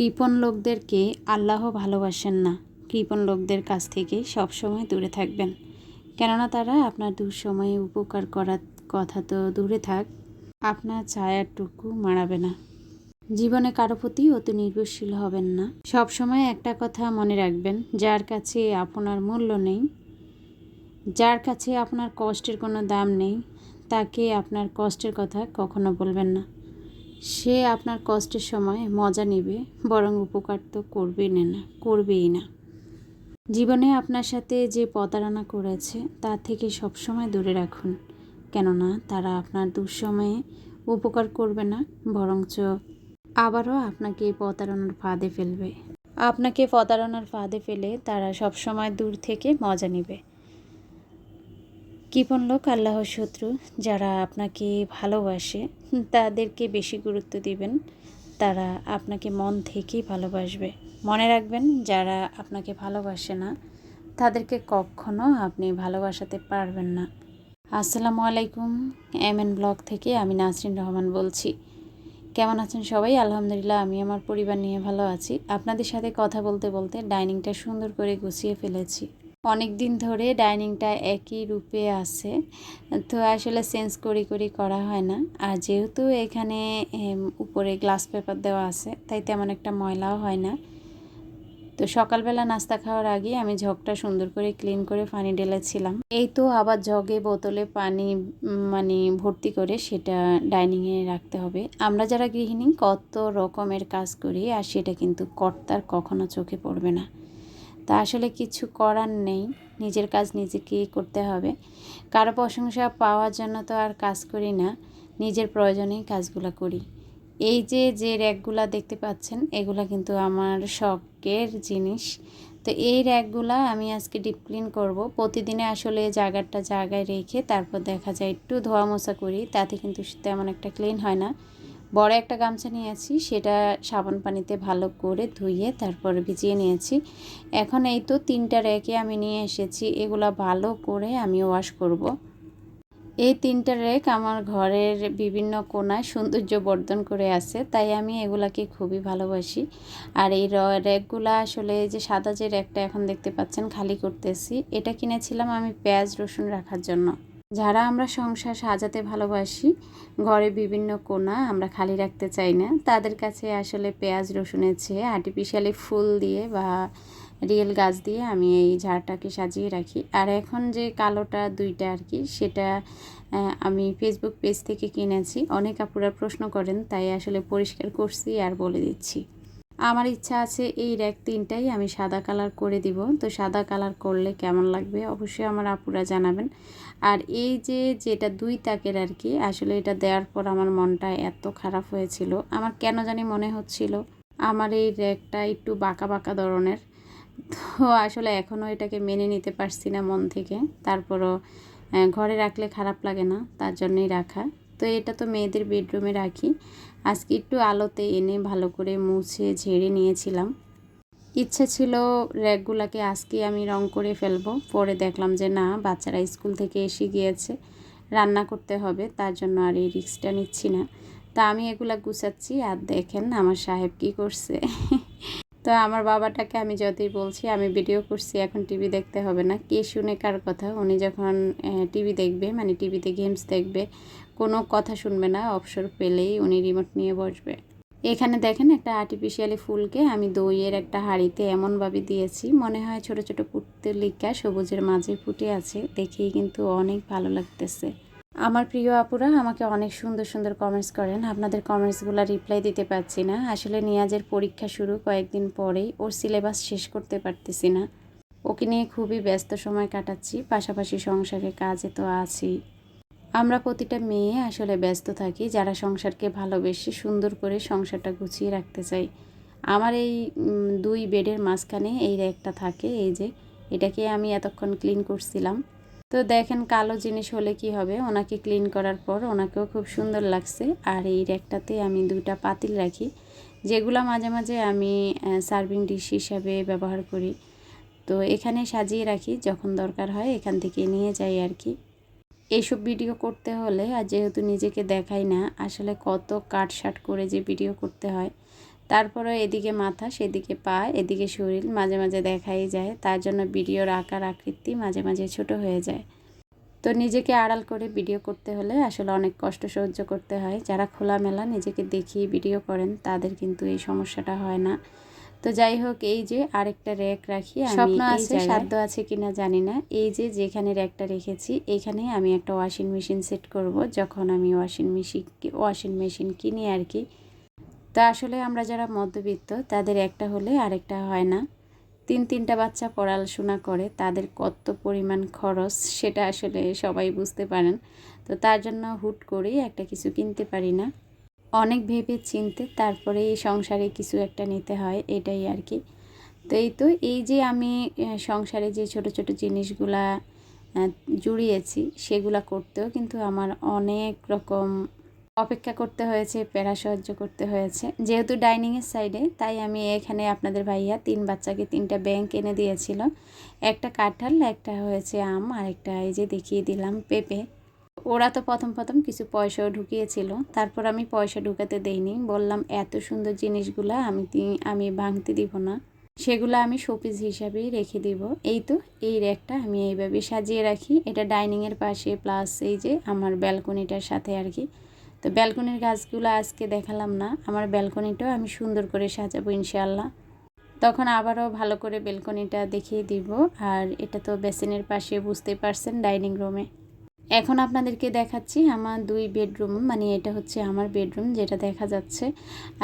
কৃপণ লোকদেরকে আল্লাহ ভালোবাসেন না। কৃপণ লোকদের কাছ থেকে সবসময় দূরে থাকবেন। কেননা তারা আপনার দুঃসময়ে উপকার করার কথা তো দূরে থাক, আপনার ছায়াটুকু মারাবে না। জীবনে কারও প্রতি অতি নির্ভরশীল হবেন না। সবসময় একটা কথা মনে রাখবেন, যার কাছে আপনার মূল্য নেই, যার কাছে আপনার কষ্টের কোনো দাম নেই, তাকে আপনার কষ্টের কথা কখনো বলবেন না। সে আপনার কষ্টের সময় মজা নেবে, বরং উপকার তো করবেই না করবেই না। জীবনে আপনার সাথে যে প্রতারণা করেছে, তা থেকে সবসময় দূরে রাখুন। কেননা তারা আপনার দুঃসময়ে উপকার করবে না, বরঞ্চ আবারও আপনাকে প্রতারণার ফাঁদে ফেলবে। আপনাকে প্রতারণার ফাঁদে ফেলে তারা সবসময় দূর থেকে মজা নেবে। কৃপণ লোক আল্লাহর শত্রু যারা আপনাকে ভালোবাসে? তাদেরকে বেশি গুরুত্ব দিবেন। তারা আপনাকে মন থেকেই ভালোবাসবে। মনে রাখবেন, যারা আপনাকে ভালোবাসে না, তাদেরকে কখনো আপনি ভালোবাসাতে পারবেন না। আসসালামু আলাইকুম এম এন ব্লগ থেকে আমি নাসরিন রহমান বলছি। কেমন আছেন সবাই? আলহামদুলিল্লাহ, আমি আমার পরিবার নিয়ে ভালো আছি। আপনাদের সাথে কথা বলতে বলতে ডাইনিংটা সুন্দর করে গুছিয়ে ফেলেছি। অনেক দিন ধরে ডাইনিংটা একই রূপে আছে। তো আসলে চেঞ্জ করি করি করা হয় না। আর যেহেতু এখানে উপরে গ্লাস পেপার দেওয়া আছে, তাই তেমন একটা ময়লাও হয় না। তো সকালবেলা নাস্তা খাওয়ার আগে আমি ঝগটা সুন্দর করে ক্লিন করে পানি ঢেলেছিলাম এই তো আবার ঝগে বোতলে পানি মানে ভর্তি করে সেটা ডাইনিংয়ে রাখতে হবে। আমরা যারা গৃহিণী কত রকমের কাজ করি, আর সেটা কিন্তু কর্তার কখনো চোখে পড়বে না। তা আসলে কিছু করার নেই। নিজের কাজ নিজেকেই করতে হবে। কারও প্রশংসা পাওয়ার জন্য তো আর কাজ করি না। নিজের প্রয়োজনেই কাজগুলো করি। এই যে যে র্যাকগুলা দেখতে পাচ্ছেন, এগুলা কিন্তু আমার শখের জিনিস। তো এই র্যাকগুলা আমি আজকে ডিপ ক্লিন করব। প্রতিদিনে আসলে জায়গাটা জায়গায় রেখে তারপর দেখা যায় একটু ধোয়া মোছা করি, তাতে কিন্তু তেমন একটা ক্লিন হয় না। বড় একটা গামছা নিয়েছি, সেটা সাবান পানিতে ভালো করে ধুইয়ে তারপর ভিজিয়ে নিয়েছি। এখন এই তো তিনটা র্যাকে আমি নিয়ে এসেছি, এগুলা ভালো করে আমি ওয়াশ করব। এই তিনটা র্যাক আমার ঘরের বিভিন্ন কোনায় সৌন্দর্য বর্ধন করে আছে, তাই আমি এগুলাকে খুবই ভালোবাসি। আর এই র্যাকগুলা আসলে যে সাদা যে র্যাকটা এখন দেখতে পাচ্ছেন, খালি করতেছি, এটা কিনেছিলাম আমি পেঁয়াজ রসুন রাখার জন্য। যারা আমরা সংসার সাজাতে ভালোবাসি, ঘরে বিভিন্ন কোণা আমরা খালি রাখতে চাই না, তাদের কাছে আসলে পেঁয়াজ, রসুনের চেয়ে আর্টিফিশিয়ালি ফুল দিয়ে বা রিয়েল গাছ দিয়ে আমি এই ঝাড়টাকে সাজিয়ে রাখি। আর এখন যে কালোটা দুইটা আর কি, সেটা আমি ফেসবুক পেজ থেকে কিনেছি। অনেক আপুরা প্রশ্ন করেন, তাই আসলে পরিষ্কার করছি আর বলে দিচ্ছি। আমার ইচ্ছা আছে এই র্যাক তিনটাই আমি সাদা কালার করে দিব। তো সাদা কালার করলে কেমন লাগবে? অবশ্যই আমার আপুরা জানাবেন। আর এই যে যেটা দুই তাকের আর কি আসলে এটা দেওয়ার পর আমার মনটা এত খারাপ হয়েছিল। আমার কেন জানি মনে হচ্ছিল, আমার এই র্যাকটা একটু বাঁকা বাঁকা ধরনের। তো আসলে এখনও এটাকে মেনে নিতে পারছি না মন থেকে। তারপরও ঘরে রাখলে খারাপ লাগে না, তার জন্যই রাখা। তো এটা তো মেয়েদের বেডরুমে রাখি। আজকে একটু আলোতে এনে ভালো করে মুছে, ঝেড়ে নিয়েছিলাম। ইচ্ছে ছিল র্যাকগুলোকে আজকে আমি রং করে ফেলব। পরে দেখলাম যে না, বাচ্চারা স্কুল থেকে এসে গিয়েছে, রান্না করতে হবে, তার জন্য আর এই রিক্সটা নিচ্ছি না। তা আমি এগুলা গুছাচ্ছি, আর দেখেন আমার সাহেব কি করছে। তো আমার বাবাটাকে আমি যতই বলছি, আমি ভিডিও করছি, এখন টিভি দেখতে হবে না। কে শুনে কার কথা? উনি যখন টিভি দেখবে মানে টিভিতে গেমস দেখবে, কোনো কথা শুনবে না, অবসর পেলেই উনি রিমোট নিয়ে বসবে। এখানে দেখেন একটা আর্টিফিশিয়ালি ফুলকে আমি দইয়ের একটা হাঁড়িতে এমনভাবে দিয়েছি। মনে হয় ছোট ছোট পুতলিকা সবুজের মাঝে ফুটে আছে। দেখেই কিন্তু অনেক ভালো লাগতেছে। আমার প্রিয় আপুরা, আমাকে অনেক সুন্দর সুন্দর কমেন্টস করেন। আপনাদের কমেন্টসগুলো রিপ্লাই দিতে পারছি না। আসলে নিয়াজের পরীক্ষা শুরু কয়েকদিন পরেই। ওর সিলেবাস শেষ করতে পারতেছি না। ওকে নিয়ে খুবই ব্যস্ত সময় কাটাচ্ছি। পাশাপাশি সংসারে কাজে তো আছি আমরা প্রতিটা মেয়ে আসলে ব্যস্ত থাকি, যারা সংসারকে ভালোবেসে সুন্দর করে সংসারটা গুছিয়ে রাখতে চাই। আমার এই দুই বেডের মাঝখানে এই র্যাকটা থাকে, এই যে এটাকে আমি এতক্ষণ ক্লিন করছিলাম। তো দেখেন কালো জিনিস হলে কি হবে? ওনাকে ক্লিন করার পর ওনাকেও খুব সুন্দর লাগছে। আর এই র্যাকটাতে আমি দুইটা পাতিল রাখি, যেগুলো মাঝে মাঝে আমি সার্ভিং ডিশ হিসাবে ব্যবহার করি। তো এখানে সাজিয়ে রাখি, যখন দরকার হয় এখান থেকে নিয়ে যাই আর কি। এইসব ভিডিও করতে হলে, আর যেহেতু নিজেকে দেখাই না, আসলে কত কাট শাট করে যে ভিডিও করতে হয়। তারপরে এদিকে মাথা, সেদিকে পা, এদিকে শরীর মাঝে মাঝে দেখাই যায়, তার জন্য ভিডিওর আকার, আকৃতি মাঝে মাঝে ছোট হয়ে যায়। তো নিজেকে আড়াল করে ভিডিও করতে হলে আসলে অনেক কষ্ট সহ্য করতে হয়। যারা খোলামেলা নিজেকে দেখিয়ে ভিডিও করেন, তাদের কিন্তু এই সমস্যাটা হয় না। তো যাই হোক এই যে আরেকটা র্যাক রাখি স্বপ্ন আছে সাধ্য আছে কিনা জানি না। এই যে যেখানে র্যাকটা রেখেছি এখানে আমি একটা ওয়াশিং মেশিন সেট করব যখন আমি ওয়াশিং মেশিন ওয়াশিং মেশিন কিনি আর কি। তা আসলে আমরা যারা মধ্যবিত্ত তাদের একটা হলে আরেকটা হয় না। তিন তিনটা বাচ্চা পড়াশোনা করে তাদের কত পরিমাণ খরচ সেটা আসলে সবাই বুঝতে পারেন। তো তার জন্য হুট করেই একটা কিছু কিনতে পারি না। অনেক ভেবে চিনতে তারপরে এই সংসারে কিছু একটা নিতে হয়, এটাই আর কি। তো এই তো, এই যে আমি সংসারে যে ছোট ছোট জিনিসগুলা জুড়িয়েছি, সেগুলা করতেও কিন্তু আমার অনেক রকম অপেক্ষা করতে হয়েছে, প্যারা সহ্য করতে হয়েছে। যেহেতু ডাইনিংয়ের সাইডে, তাই আমি এখানে আপনাদের ভাইয়া তিন বাচ্চাকে তিনটা ব্যাংক এনে দিয়েছিল। একটা কাঁঠাল, একটা হয়েছে আম আর একটা এই যে দেখিয়ে দিলাম পেঁপে। ওরা তো প্রথম প্রথম কিছু পয়সাও ঢুকিয়েছিল। তারপর আমি পয়সা ঢুকাতে দেইনি। বললাম, এত সুন্দর জিনিসগুলো আমি আমি ভাঙতে দিব না। সেগুলো আমি শোপিস হিসাবেই রেখে দিব। এই তো, এই র্যাকটা আমি এইভাবে সাজিয়ে রাখি। এটা ডাইনিংয়ের পাশে, প্লাস এই যে আমার ব্যালকনিটার সাথে আর কি। তো ব্যালকনির গাছগুলো আজকে দেখালাম না। আমার ব্যালকনিটাও আমি সুন্দর করে সাজাবো ইনশাল্লাহ তখন আবারও ভালো করে ব্যালকনিটা দেখিয়ে দিব। আর এটা তো বেসিনের পাশে বুঝতেই পারছেন ডাইনিং রুমে। এখন আপনাদেরকে দেখাচ্ছি আমার দুই বেডরুম মানে এটা হচ্ছে আমার বেডরুম যেটা দেখা যাচ্ছে।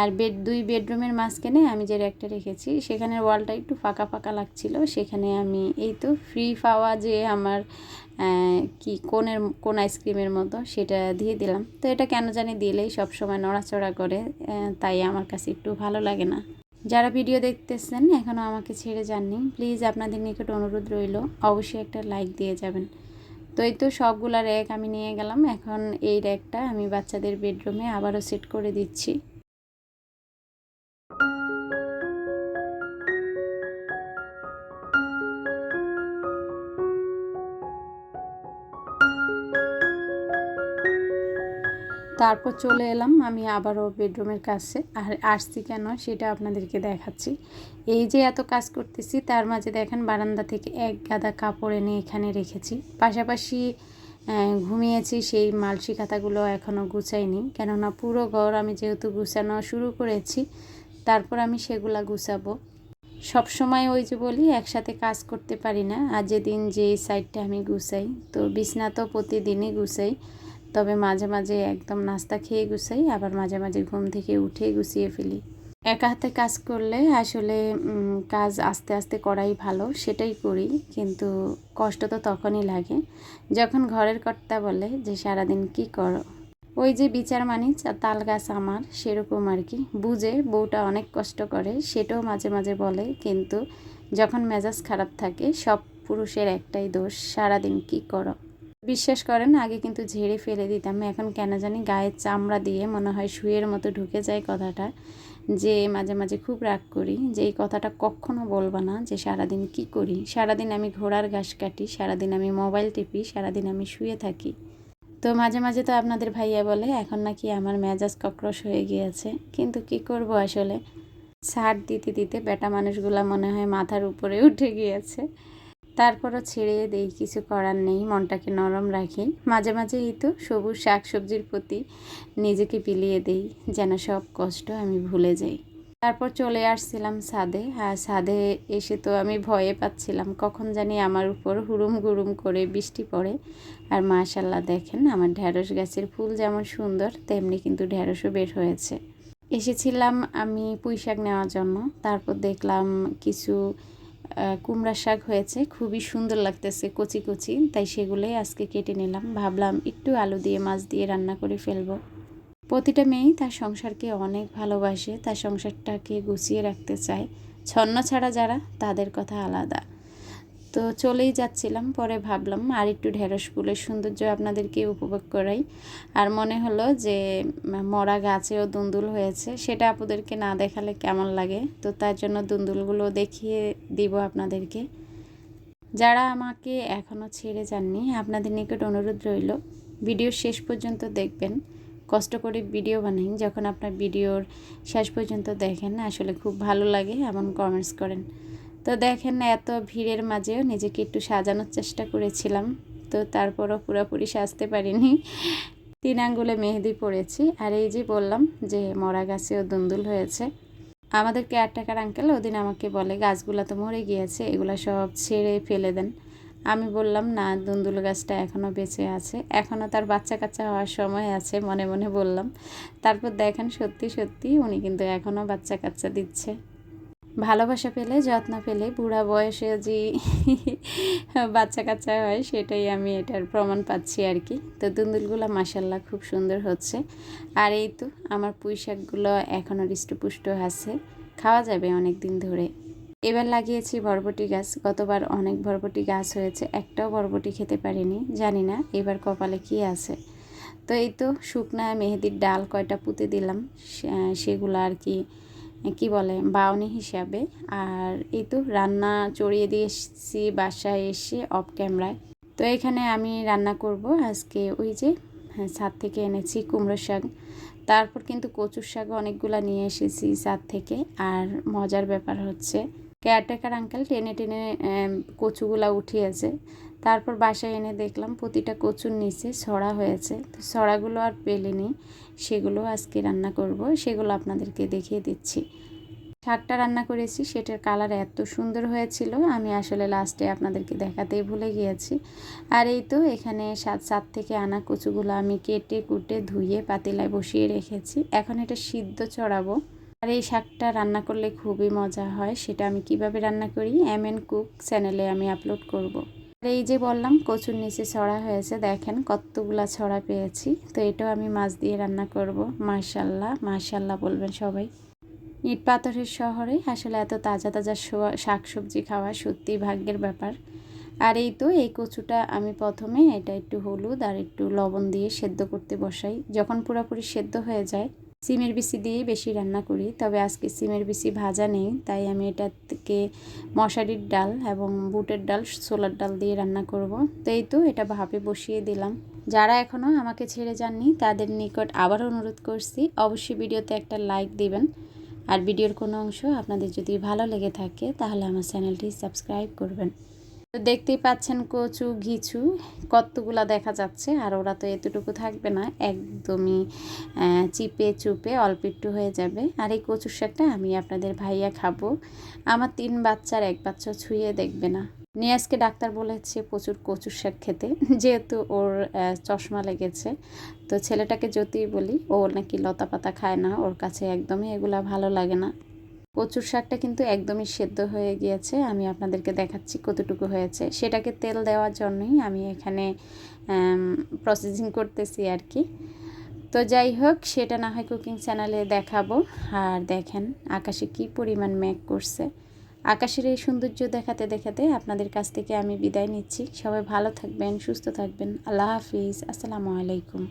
আর বেড, দুই বেডরুমের মাঝখানে আমি যে একটা রেখেছি, সেখানের ওয়ালটা একটু ফাঁকা ফাঁকা লাগছিল। সেখানে আমি এই তো ফ্রি পাওয়া যে আমার কি কোনের কোন আইসক্রিমের মতো সেটা দিয়ে দিলাম। তো এটা কেন জানি দিলেই সব সময় নড়াচড়া করে তাই আমার কাছে একটু ভালো লাগে না। যারা ভিডিও দেখতেছেন এখনও আমাকে ছেড়ে যাননি প্লিজ আপনাদের নিকট অনুরোধ রইল, অবশ্যই একটা লাইক দিয়ে যাবেন। তো এই তো সবগুলো র্যাক আমি নিয়ে গেলাম। এখন এই র্যাকটা আমি বাচ্চাদের বেডরুমে আবারও সেট করে দিচ্ছি। তারপর চলে এলাম আমি আবারও বেডরুমের কাছে। আর আসছি কেন সেটা আপনাদেরকে দেখাচ্ছি। এই যে এত কাজ করতেছি, তার মাঝে দেখেন বারান্দা থেকে এক গাদা কাপড় এনে এখানে রেখেছি। পাশাপাশি ঘুমিয়েছি, সেই মালসি খাতাগুলো এখনও গুছাইনি। কেননা পুরো ঘর আমি যেহেতু গুছানো শুরু করেছি, তারপর আমি সেগুলা গুছাবো। সব সময় ওই যে বলি, একসাথে কাজ করতে পারি না। আর যেদিন যে সাইডটা আমি গুছাই, তো বিছনা তো প্রতিদিনই গুছাই। তবে মাঝে মাঝে একদম নাস্তা খেয়ে গুছাই, আবার মাঝে মাঝে ঘুম থেকে উঠে গুছিয়ে ফেলি। একা হাতে কাজ করলে আসলে কাজ আস্তে আস্তে করাই ভালো, সেটাই করি, কিন্তু কষ্ট তো তখনই লাগে। যখন ঘরের কর্তা বলে যে, সারাদিন কি করো? ওই যে বিচার মানি তাল গাছ আমার, সেরকম আর কি। বুঝে বউটা অনেক কষ্ট করে, সেটাও মাঝে মাঝে বলে, কিন্তু যখন মেজাজ খারাপ থাকে, সব পুরুষের একটাই দোষ, সারাদিন কি করো? বিশ্বাস করেন, আগে কিন্তু ঝেড়ে ফেলে দিতাম। এখন কেন জানি গায়ের চামড়া দিয়ে মনে হয় শুয়ের মতো ঢুকে যায় কথাটা, যে মাঝে মাঝে খুব রাগ করি, যে এই কথাটা কখনো বলব না, যে সারাদিন কি করি? সারাদিন আমি ঘোড়ার ঘাস কাটি, সারাদিন আমি মোবাইল টিপি, সারাদিন আমি শুয়ে থাকি। তো মাঝে মাঝে তো আপনাদের ভাইয়া বলে, এখন নাকি আমার মেজাজ কক্রোশ হয়ে গিয়েছে, কিন্তু কি করব আসলে? ছাড় দিতে দিতে বেটা মানুষগুলা মনে হয় মাথার উপরে উঠে গিয়েছে। তারপরও ছেড়ে দেই, কিছু করার নেই, মনটাকে নরম রাখি। মাঝে মাঝে এই তো সবুজ শাক সবজির প্রতি নিজেকে পিলিয়ে দেই, যেন সব কষ্ট আমি ভুলে যাই। তারপর চলে আসছিলাম ছাদে, আর ছাদে এসে তো আমি ভয়ে পাচ্ছিলাম, কখন জানি আমার উপর হুড়ুম গুড়ুম করে বৃষ্টি পড়ে। আর মাশাল্লাহ দেখেন, আমার ঢ্যাঁড়স গাছের ফুল যেমন সুন্দর, তেমনি কিন্তু ঢ্যাঁড়সও বের হয়েছে। এসেছিলাম আমি পুঁই শাক নেওয়ার জন্য, তারপর দেখলাম কিছু কুমড়া শাক হয়েছে, খুবই সুন্দর লাগতেছে, কচি কচি, তাই সেগুলোই আজকে কেটে নিলাম। ভাবলাম একটু আলু দিয়ে, মাছ দিয়ে রান্না করে ফেলব। প্রতিটা মেয়েই তার সংসারকে অনেক ভালোবাসে, তার সংসারটাকে গুছিয়ে রাখতে চায়। ছন্ন ছাড়া যারা, তাদের কথা আলাদা। তো চলেই যাচ্ছিলাম, পরে ভাবলাম আর একটু ঢেঁড়স ফুলের সৌন্দর্য আপনাদেরকে উপভোগ করাই। আর মনে হলো যে মরা গাছেও দুন্দুল হয়েছে, সেটা আপুদেরকে না দেখালে কেমন লাগে? তো তার জন্য দুন্দুলগুলো দেখিয়ে দিব আপনাদেরকে। যারা আমাকে এখনও ছেড়ে যাননি, আপনাদের নিকট অনুরোধ রইল, ভিডিও শেষ পর্যন্ত দেখবেন। কষ্ট করে ভিডিও বানাই, যখন আপনার ভিডিওর শেষ পর্যন্ত দেখেন, আসলে খুব ভালো লাগে এমন কমেন্টস করেন। তো দেখেন না, এত ভিড়ের মাঝেও নিজেকে একটু সাজানোর চেষ্টা করেছিলাম। তো তারপরও পুরোপুরি সাজতে পারিনি। তিন আঙ্গুলে মেহেদি পড়েছি আর এই যে বললাম যে মরা গাছেও দুন্দুল হয়েছে। আমাদের কেয়ারটেকার আঙ্কেল ওদিন আমাকে বলে, গাছগুলো তো মরে গিয়েছে, এগুলো সব ছেড়ে ফেলে দেন। আমি বললাম, না, দুন্দুল গাছটা এখনও বেঁচে আছে। এখনও তার বাচ্চা কাচ্চা হওয়ার সময় আছে, মনে মনে বললাম। তারপর দেখেন সত্যি সত্যি উনি কিন্তু এখনও বাচ্চা কাচ্চা দিচ্ছে। ভালোবাসা পেলে, যত্ন পেলে, বুড়া বয়সে যে বাচ্চা কাচ্চা হয়, সেটাই আমি এটার প্রমাণ পাচ্ছি আর কি। তো দুন্দুলগুলো মাসাল্লাহ খুব সুন্দর হচ্ছে। আর এই তো, আমার পুঁই শাকগুলো এখনও হৃষ্টপুষ্ট আছে। খাওয়া যাবে অনেক দিন ধরে। এবার লাগিয়েছি বরবটি গাছ। গতবার অনেক বরবটি গাছ হয়েছে, একটাও বরবটি খেতে পারিনি, জানি না এবার কপালে কি আছে। তো এই তো, শুকনা মেহেদির ডাল কয়টা পুঁতে দিলাম সেগুলো আর কি কি বলে বাউনি হিসাবে। আর এই তো রান্না চড়িয়ে দিয়ে এসেছি বাসায় এসে অফ ক্যামেরায় তো এখানে আমি রান্না করব আজকে ওই যে হ্যাঁ, ছাদ থেকে এনেছি কুমড়ো শাক। তারপর কিন্তু কচুর শাক অনেকগুলো নিয়ে এসেছি ছাদ থেকে। আর মজার ব্যাপার হচ্ছে কেয়ারটেকার আঙ্কেল টেনে টেনে কচুগুলা উঠিয়েছে। তারপর বাসায় এনে দেখলাম প্রতিটা কচুর নিচে ছড়া হয়েছে। তো ছড়াগুলো আর পেলিনি সেগুলো আজকে রান্না করব। সেগুলো আপনাদেরকে দেখিয়ে দিচ্ছি। শাকটা রান্না করেছি, সেটার কালার এত সুন্দর হয়েছিল, আমি আসলে লাস্টে আপনাদেরকে দেখাতেই ভুলে গিয়েছি। আর এই তো এখানে সাত সাত থেকে আনা কচুগুলো আমি কেটে, কুটে, ধুয়ে পাতিলায় বসিয়ে রেখেছি। এখন এটা সিদ্ধ চড়াবো। আর এই শাকটা রান্না করলে খুবই মজা হয়, সেটা আমি কীভাবে রান্না করি এম এন কুক চ্যানেলে আমি আপলোড করব। এই যে বললাম, কচুর নিচে ছড়া হয়েছে, দেখেন কতগুলা ছড়া পেয়েছি। তো এটাও আমি মাছ দিয়ে রান্না করব মার্শাল্লাহ মার্শাল্লাহ বলবেন সবাই। ইট পাথরের শহরে আসলে এত তাজা তাজা শাক সবজি খাওয়া সত্যিই ভাগ্যের ব্যাপার। আর এই তো, এই কচুটা আমি প্রথমে এটা একটু হলুদ আর একটু লবণ দিয়ে সেদ্ধ করতে বসাই। যখন পুরোপুরি সেদ্ধ হয়ে যায় সিমের বিচি দিয়েই বেশি রান্না করি। তবে আজকে সিমের বিচি ভাজা নেই, তাই আমি এটা থেকে মশারির ডাল এবং বুটের ডাল, ছোলার ডাল দিয়ে রান্না করব। তো এই তো, এটা ভাবে বসিয়ে দিলাম। যারা এখনও আমাকে ছেড়ে যাননি, তাদের নিকট আবার অনুরোধ করছি, অবশ্যই ভিডিওতে একটা লাইক দিবেন। আর ভিডিওর কোনো অংশ আপনাদের যদি ভালো লেগে থাকে, তাহলে আমার চ্যানেলটি সাবস্ক্রাইব করবেন। তো দেখতেই পাচ্ছেন কচু, ঘিচু কতগুলা দেখা যাচ্ছে আর ওরা তো এতটুকু থাকবে না। একদমই চিপে চুপে অল্প একটু হয়ে যাবে। আর এই কচুর শাকটা আমি আপনাদের ভাইয়া খাব। আমার তিন বাচ্চার এক বাচ্চা ছুঁয়ে দেখবে না। নিয়াজকে ডাক্তার বলেছে প্রচুর কচুর শাক খেতে, যেহেতু ওর চশমা লেগেছে। তো ছেলেটাকে যদি বলি, ও নাকি লতা পাতা খায় না, ওর কাছে একদমই এগুলা ভালো লাগে না। কচুর শাকটা কিন্তু একদমই সেদ্ধ হয়ে গিয়েছে। আমি আপনাদেরকে দেখাচ্ছি কতটুকু হয়েছে। সেটাকে তেল দেওয়ার জন্যই আমি এখানে প্রসেসিং করতেছি আর কি। তো যাই হোক, সেটা না হয় কুকিং চ্যানেলে দেখাবো। আর দেখেন আকাশে কি পরিমাণ মেঘ করছে। আকাশের এই সৌন্দর্য দেখাতে দেখাতে আপনাদের কাছ থেকে আমি বিদায় নিচ্ছি। সবাই ভালো থাকবেন, সুস্থ থাকবেন। আল্লাহ হাফিজ। আসসালামু আলাইকুম।